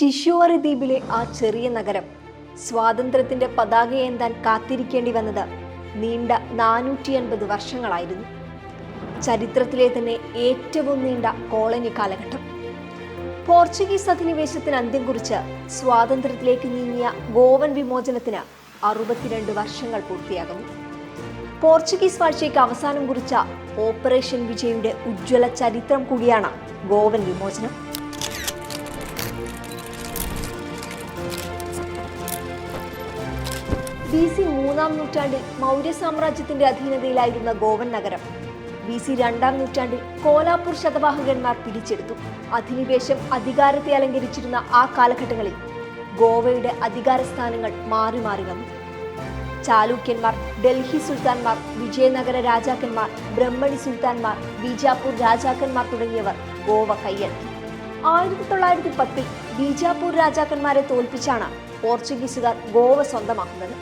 ടിഷ്യൂവറി ദ്വീപിലെ ആ ചെറിയ നഗരം സ്വാതന്ത്ര്യത്തിന്റെ പതാകയേന്താൻ കാത്തിരിക്കേണ്ടി വന്നത് നീണ്ട നാനൂറ്റി അൻപത് വർഷങ്ങളായിരുന്നു. ചരിത്രത്തിലെ തന്നെ ഏറ്റവും നീണ്ട കോളനി കാലഘട്ടം. പോർച്ചുഗീസ് അധിനിവേശത്തിന് അന്ത്യം കുറിച്ച് സ്വാതന്ത്ര്യത്തിലേക്ക് നീങ്ങിയ ഗോവൻ വിമോചനത്തിന് അറുപത്തിരണ്ട് വർഷങ്ങൾ പൂർത്തിയാകുന്നു. പോർച്ചുഗീസ് വാഴ്ചയ്ക്ക് അവസാനം കുറിച്ച ഓപ്പറേഷൻ വിജയുടെ ഉജ്ജ്വല ചരിത്രം കൂടിയാണ് ഗോവൻ വിമോചനം. ബി സി മൂന്നാം നൂറ്റാണ്ടിൽ മൗര്യ സാമ്രാജ്യത്തിന്റെ അധീനതയിലായിരുന്ന ഗോവൻ നഗരം. ബി സി രണ്ടാം നൂറ്റാണ്ടിൽ കോലാപൂർ ശതവാഹകന്മാർ പിടിച്ചെടുത്തു. അധിനിവേശം അധികാരത്തെ അലങ്കരിച്ചിരുന്ന ആ കാലഘട്ടങ്ങളിൽ ഗോവയുടെ അധികാര സ്ഥാനങ്ങൾ മാറി മാറി വന്നു. ചാലൂക്യന്മാർ ഡൽഹി സുൽത്താൻമാർ വിജയനഗര രാജാക്കന്മാർ ബ്രഹ്മണി സുൽത്താൻമാർ ബീജാപ്പൂർ രാജാക്കന്മാർ തുടങ്ങിയവർ ഗോവ കൈയടക്കി. ആയിരത്തി തൊള്ളായിരത്തി പത്തിൽ ബീജാപ്പൂർ രാജാക്കന്മാരെ തോൽപ്പിച്ചാണ് പോർച്ചുഗീസുകാർ ഗോവ സ്വന്തമാക്കുന്നത്.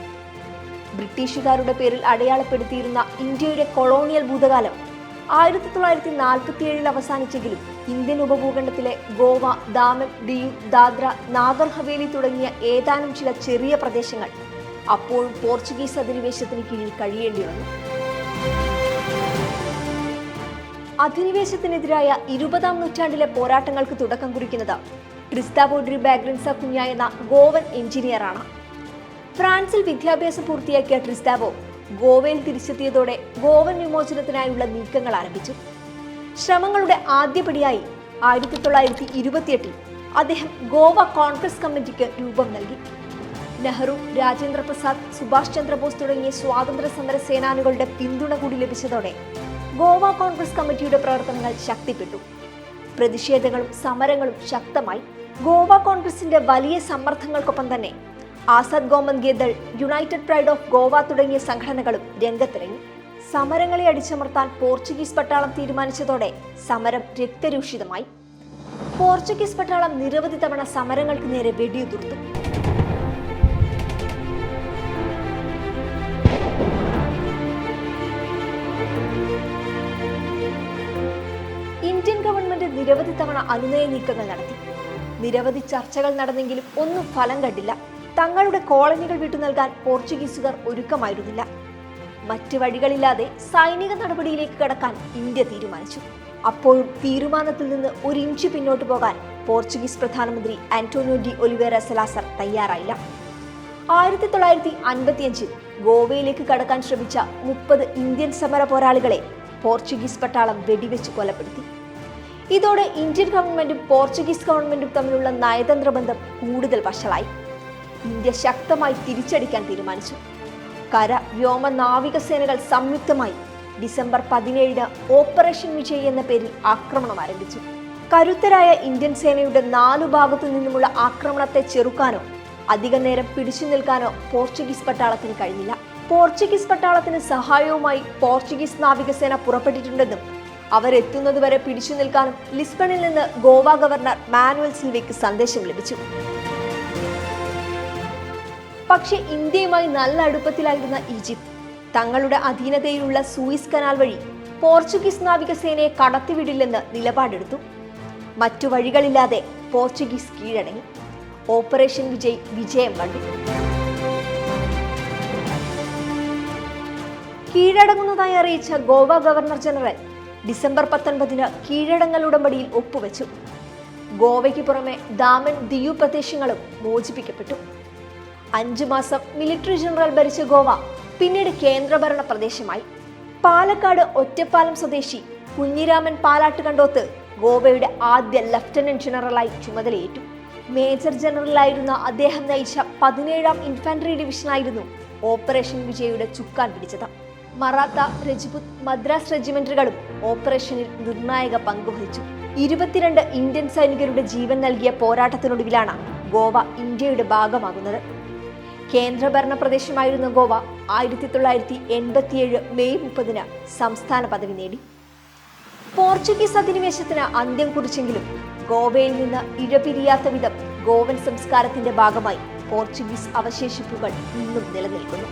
ബ്രിട്ടീഷുകാരുടെ പേരിൽ അടയാളപ്പെടുത്തിയിരുന്ന ഇന്ത്യയുടെ കൊളോണിയൽ ഭൂതകാലം ആയിരത്തി തൊള്ളായിരത്തി നാൽപ്പത്തിയേഴിൽ അവസാനിച്ചെങ്കിലും ഇന്ത്യൻ ഉപഭൂഖണ്ഡത്തിലെ ഗോവ ദാമൻ ദിയു ദാദ്ര നാഗർ ഹവേലി തുടങ്ങിയ ഏതാനും ചില ചെറിയ പ്രദേശങ്ങൾ അപ്പോഴും പോർച്ചുഗീസ് അധിനിവേശത്തിന് കീഴിൽ കഴിയേണ്ടി വന്നു. അധിനിവേശത്തിനെതിരായ ഇരുപതാം നൂറ്റാണ്ടിലെ പോരാട്ടങ്ങൾക്ക് തുടക്കം കുറിക്കുന്നത് ക്രിസ്താബോഡ്രി ഡ്രി ബാഗ്രൻസ കുഞ്ഞ എന്ന ഗോവൻ എഞ്ചിനീയറാണ്. ഫ്രാൻസിൽ വിദ്യാഭ്യാസം പൂർത്തിയാക്കിയ ട്രിസ്താവോ ഗോവയിൽ തിരിച്ചെത്തിയതോടെ ഗോവൻ വിമോചനത്തിനായുള്ള നീക്കങ്ങൾ ആരംഭിച്ചു. ശ്രമങ്ങളുടെ ആദ്യപടിയായി ആയിരത്തി തൊള്ളായിരത്തി ഇരുപത്തിയെട്ടിൽ അദ്ദേഹം ഗോവ കോൺഗ്രസ് കമ്മിറ്റിക്ക് രൂപം നൽകി. നെഹ്റു രാജേന്ദ്ര പ്രസാദ് സുഭാഷ് ചന്ദ്രബോസ് തുടങ്ങിയ സ്വാതന്ത്ര്യ സമര സേനാനികളുടെ പിന്തുണ കൂടി ലഭിച്ചതോടെ ഗോവ കോൺഗ്രസ് കമ്മിറ്റിയുടെ പ്രവർത്തനങ്ങൾ ശക്തിപ്പെട്ടു. പ്രതിഷേധങ്ങളും സമരങ്ങളും ശക്തമായി. ഗോവ കോൺഗ്രസിന്റെ വലിയ സമ്മർദ്ദങ്ങൾക്കൊപ്പം തന്നെ ആസാദ് ഗോമന്ത് ഗേദൾ യുണൈറ്റഡ് പ്രൈഡ് ഓഫ് ഗോവ തുടങ്ങിയ സംഘടനകളും രംഗത്തിറങ്ങി. സമരങ്ങളെ അടിച്ചമർത്താൻ പോർച്ചുഗീസ് പട്ടാളം തീരുമാനിച്ചതോടെ സമരം രക്തരൂഷിതമായി. പോർച്ചുഗീസ് പട്ടാളം നിരവധി തവണ സമരങ്ങൾക്ക് നേരെ വെടിയുതിർത്തു. ഇന്ത്യൻ ഗവൺമെന്റ് നിരവധി തവണ അനുനയ നീക്കങ്ങൾ നടത്തി. നിരവധി ചർച്ചകൾ നടന്നെങ്കിലും ഒന്നും ഫലം കണ്ടില്ല. തങ്ങളുടെ കോളനികൾ വിട്ടു നൽകാൻ പോർച്ചുഗീസുകാർ ഒരുക്കമായിരുന്നില്ല. മറ്റ് വഴികളില്ലാതെ സൈനിക നടപടിയിലേക്ക് കടക്കാൻ ഇന്ത്യ തീരുമാനിച്ചു. അപ്പോഴും തീരുമാനത്തിൽ നിന്ന് ഒരു ഇഞ്ച് പിന്നോട്ട് പോകാൻ പോർച്ചുഗീസ് പ്രധാനമന്ത്രി ആന്റോണിയോ ഡി ഒലിവേറ സലാസർ തയ്യാറായില്ല. ആയിരത്തി തൊള്ളായിരത്തി അൻപത്തിയഞ്ചിൽ ഗോവയിലേക്ക് കടക്കാൻ ശ്രമിച്ച മുപ്പത് ഇന്ത്യൻ സമര പോരാളികളെ പോർച്ചുഗീസ് പട്ടാളം വെടിവെച്ച് കൊലപ്പെടുത്തി. ഇതോടെ ഇന്ത്യൻ ഗവൺമെന്റും പോർച്ചുഗീസ് ഗവൺമെന്റും തമ്മിലുള്ള നയതന്ത്ര ബന്ധം കൂടുതൽ വഷളായി. ഇന്ത്യ ശക്തമായി തിരിച്ചടിക്കാൻ തീരുമാനിച്ചു. കര വ്യോമ നാവിക സേനകൾ സംയുക്തമായി ഡിസംബർ പതിനേഴിന് ഓപ്പറേഷൻ വിജയ് എന്ന പേരിൽ ആക്രമണം ആരംഭിച്ചു. കരുത്തരായ ഇന്ത്യൻ സേനയുടെ നാലു ഭാഗത്തു നിന്നുമുള്ള ആക്രമണത്തെ ചെറുക്കാനോ അധിക നേരം പിടിച്ചു നിൽക്കാനോ പോർച്ചുഗീസ് പട്ടാളത്തിന് കഴിഞ്ഞില്ല. പോർച്ചുഗീസ് പട്ടാളത്തിന് സഹായവുമായി പോർച്ചുഗീസ് നാവികസേന പുറപ്പെട്ടിട്ടുണ്ടെന്നും അവരെത്തുന്നതുവരെ പിടിച്ചു നിൽക്കാനും ലിസ്ബണിൽ നിന്ന് ഗോവ ഗവർണർ മാനുവൽ സിൽവയ്ക്ക് സന്ദേശം ലഭിച്ചു. പക്ഷേ ഇന്ത്യയുമായി നല്ല അടുപ്പത്തിലായിരുന്ന ഈജിപ്ത് തങ്ങളുടെ അധീനതയിലുള്ള സൂയിസ് കനാൽ വഴി പോർച്ചുഗീസ് നാവികസേനയെ കടത്തിവിടില്ലെന്ന് നിലപാടെടുത്തു. മറ്റു വഴികളില്ലാതെ പോർച്ചുഗീസ് കീഴടങ്ങി. ഓപ്പറേഷൻ വിജയ് വിജയം കണ്ടു. കീഴടങ്ങുന്നതായി അറിയിച്ച ഗോവ ഗവർണർ ജനറൽ ഡിസംബർ പത്തൊൻപതിന് കീഴടങ്ങൽ ഉടമ്പടിയിൽ ഒപ്പുവെച്ചു. ഗോവയ്ക്ക് പുറമെ ദാമൻ ദിയു പ്രദേശങ്ങളും മോചിപ്പിക്കപ്പെട്ടു. അഞ്ചു മാസം മിലിറ്ററി ജനറൽ ഭരിച്ച ഗോവ പിന്നീട് കേന്ദ്രഭരണ പ്രദേശമായി. പാലക്കാട് ഒറ്റപ്പാലം സ്വദേശി കുഞ്ഞിരാമൻ പാലാട്ട് കണ്ടോത്ത് ഗോവയുടെ ആദ്യ ലഫ്റ്റനന്റ് ജനറലായി ചുമതലയേറ്റു. മേജർ ജനറലായിരുന്ന അദ്ദേഹം നയിച്ച പതിനേഴാം ഇൻഫാൻട്രി ഡിവിഷനായിരുന്നു ഓപ്പറേഷൻ വിജയുടെ ചുക്കാൻ പിടിച്ചത്. മറാത്ത രജ്പുത് മദ്രാസ് റെജിമെന്റുകളും ഓപ്പറേഷനിൽ നിർണായക പങ്കുവഹിച്ചു ഇരുപത്തിരണ്ട് ഇന്ത്യൻ സൈനികരുടെ ജീവൻ നൽകിയ പോരാട്ടത്തിനൊടുവിലാണ് ഗോവ ഇന്ത്യയുടെ ഭാഗമാകുന്നത്. കേന്ദ്രഭരണ പ്രദേശമായിരുന്ന ഗോവ ആയിരത്തി തൊള്ളായിരത്തി എൺപത്തിയേഴ് മെയ് മുപ്പതിന് സംസ്ഥാന പദവി നേടി. പോർച്ചുഗീസ് അധിനിവേശത്തിന് അന്ത്യം കുറിച്ചെങ്കിലും ഗോവയിൽ നിന്ന് ഇഴപിരിയാത്ത വിധം ഗോവൻ സംസ്കാരത്തിന്റെ ഭാഗമായി പോർച്ചുഗീസ് അവശേഷിപ്പുകൾ ഇന്നും നിലനിൽക്കുന്നു.